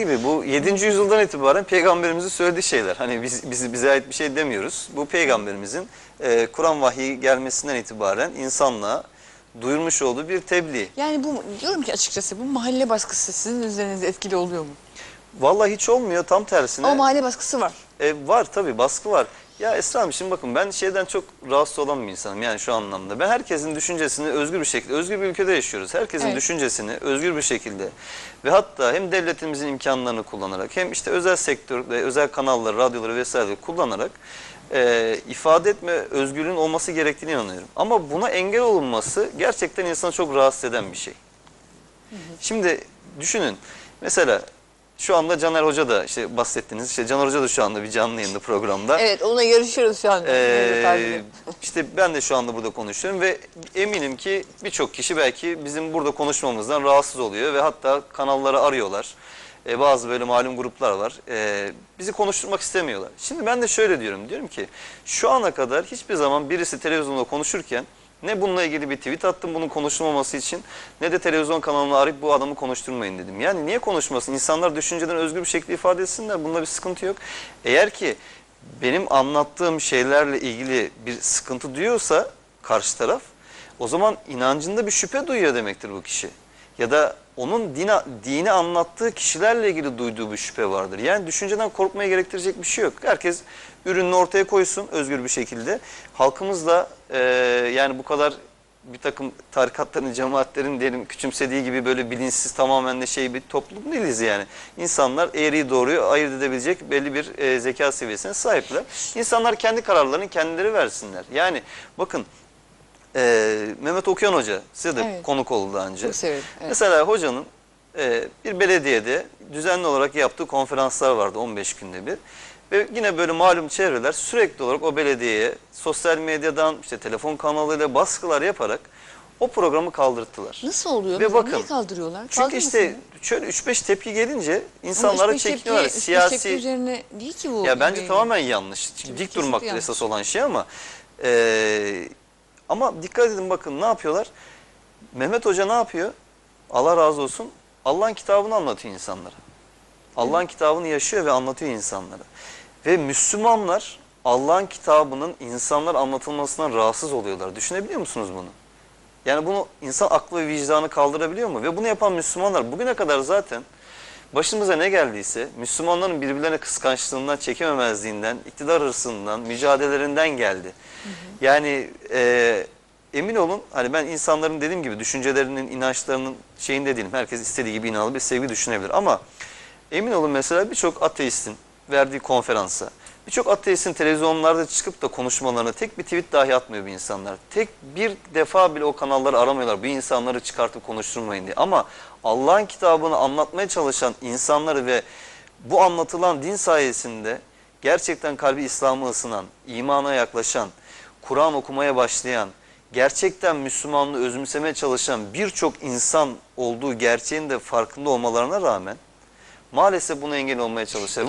gibi bu 7. yüzyıldan itibaren peygamberimizin söylediği şeyler. Hani biz, biz bize ait bir şey demiyoruz. Bu peygamberimizin e, Kur'an vahyi gelmesinden itibaren insanlığa duyurmuş olduğu bir tebliğ. Yani bu diyorum ki açıkçası bu mahalle baskısı sizin üzerinizde etkili oluyor mu? Vallahi hiç olmuyor tam tersine. Ama mahalle baskısı var. E, var tabii baskı var. Ya Esra Hanım şimdi bakın ben şeyden çok rahatsız olan bir insanım yani şu anlamda. Ben herkesin düşüncesini özgür bir şekilde, özgür bir ülkede yaşıyoruz. Herkesin Evet. düşüncesini özgür bir şekilde ve hatta hem devletimizin imkanlarını kullanarak hem işte özel sektör ve özel kanalları, radyoları vesaire kullanarak e, ifade etme özgürlüğün olması gerektiğine inanıyorum. Ama buna engel olunması gerçekten insanı çok rahatsız eden bir şey. Şimdi düşünün mesela şu anda Caner Hoca da işte bahsettiniz. İşte Caner Hoca da şu anda bir canlı yayında programda. Evet onunla yarışıyoruz şu anda. Ee, işte ben de şu anda burada konuşuyorum ve eminim ki birçok kişi belki bizim burada konuşmamızdan rahatsız oluyor ve hatta kanalları arıyorlar. Ee, bazı böyle malum gruplar var. Ee, bizi konuşturmak istemiyorlar. Şimdi ben de şöyle diyorum. Diyorum ki şu ana kadar hiçbir zaman birisi televizyonda konuşurken ne bununla ilgili bir tweet attım bunun konuşulmaması için ne de televizyon kanalını arayıp bu adamı konuşturmayın dedim. Yani niye konuşmasın? İnsanlar düşünceden özgür bir şekilde ifade etsinler. Bunda bir sıkıntı yok. Eğer ki benim anlattığım şeylerle ilgili bir sıkıntı duyuyorsa karşı taraf o zaman inancında bir şüphe duyuyor demektir bu kişi. Ya da onun dini, dini anlattığı kişilerle ilgili duyduğu bir şüphe vardır. Yani düşünceden korkmaya gerektirecek bir şey yok. Herkes ürününü ortaya koysun özgür bir şekilde. Halkımız da e, yani bu kadar bir takım tarikatların, cemaatlerin diyelim küçümsediği gibi böyle bilinçsiz tamamen de şey bir toplum değiliz yani. İnsanlar eğriyi doğruyu ayırt edebilecek belli bir e, zeka seviyesine sahipler. İnsanlar kendi kararlarını kendileri versinler. Yani bakın e, Mehmet Okuyan Hoca size de Evet. konuk oldu daha önce. Çok severim, evet. Mesela hocanın e, bir belediyede düzenli olarak yaptığı konferanslar vardı 15 günde bir. Ve yine böyle malum çevreler sürekli olarak o belediyeye sosyal medyadan işte telefon kanalıyla baskılar yaparak o programı kaldırttılar. Nasıl oluyor? Ve Mesela bakın, Niye kaldırıyorlar? Çünkü Kaldırmasın işte ya. şöyle 3-5 tepki gelince Ama insanlara üç beş çekiniyorlar. tepki- üç beş tepki Siyasi üzerine değil ki bu. ya bence tamamen yanlış. Dik kesinlikle durmak yanlış. esas olan şey ama e, ama dikkat edin bakın ne yapıyorlar? Mehmet Hoca ne yapıyor? Allah razı olsun. Allah'ın kitabını anlatıyor insanlara. Allah'ın kitabını yaşıyor ve anlatıyor insanlara. Ve Müslümanlar Allah'ın kitabının insanlar anlatılmasından rahatsız oluyorlar. Düşünebiliyor musunuz bunu? Yani bunu insan aklı ve vicdanı kaldırabiliyor mu? Ve bunu yapan Müslümanlar bugüne kadar zaten başımıza ne geldiyse Müslümanların birbirlerine kıskançlığından, çekememezliğinden, iktidar hırsından, mücadelelerinden geldi. Yani e, emin olun hani ben insanların dediğim gibi düşüncelerinin, inançlarının şeyinde değilim. Herkes istediği gibi inanır bir sevgi düşünebilir ama emin olun mesela birçok ateistin verdiği konferansa, birçok ateistin televizyonlarda çıkıp da konuşmalarına tek bir tweet dahi atmıyor bu insanlar. Tek bir defa bile o kanalları aramıyorlar bu insanları çıkartıp konuşturmayın diye. Ama Allah'ın kitabını anlatmaya çalışan insanları ve bu anlatılan din sayesinde gerçekten kalbi İslam'a ısınan, imana yaklaşan, Kur'an okumaya başlayan, gerçekten Müslümanlığı özümsemeye çalışan birçok insan olduğu gerçeğin de farkında olmalarına rağmen maalesef buna engel olmaya çalışıyor. Bu